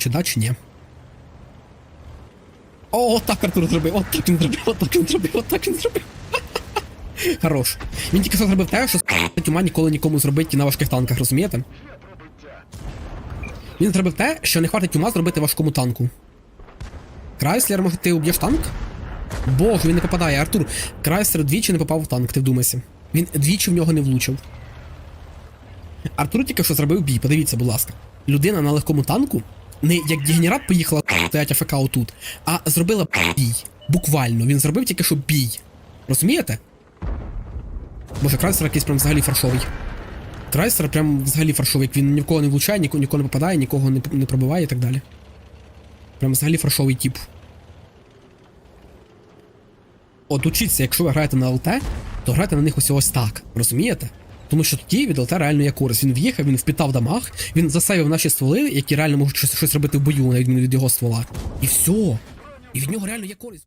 Чи да, чи ні? О, так Артур зробив, от так він зробив, от так він зробив, от так він зробив. Хорош. Він тільки що зробив те, що тюма ніколи нікому зробить на важких танках, розумієте? Він зробив те, що не хватить тюма зробити важкому танку. Крайслер, може ти уб'єш танк? Боже, він не попадає. Артур, Крайслер двічі не попав в танк, ти вдумайся. Він двічі в нього не влучив. Артур тільки що зробив бій, подивіться, будь ласка. Людина на легкому танку не як дегенерат поїхала стоять АФК отут, а зробила бій. Буквально. Він зробив тільки що бій. Розумієте? Боже, Крайслер якийсь прям взагалі фаршовий. Крайслер прям взагалі фаршовий, як він ні в кого не влучає, нікого, нікого не попадає, нікого не, не пробиває і так далі. Прям взагалі фаршовий тип. От учіться, якщо ви граєте на ЛТ, то грайте на них ось ось так. Розумієте? Тому що тоді від ЛТ реально є користь. Він в'їхав, він впітав дамаг, він засейвив наші стволи, які реально можуть щось, щось робити в бою, на від його ствола. І все. І від нього реально є користь.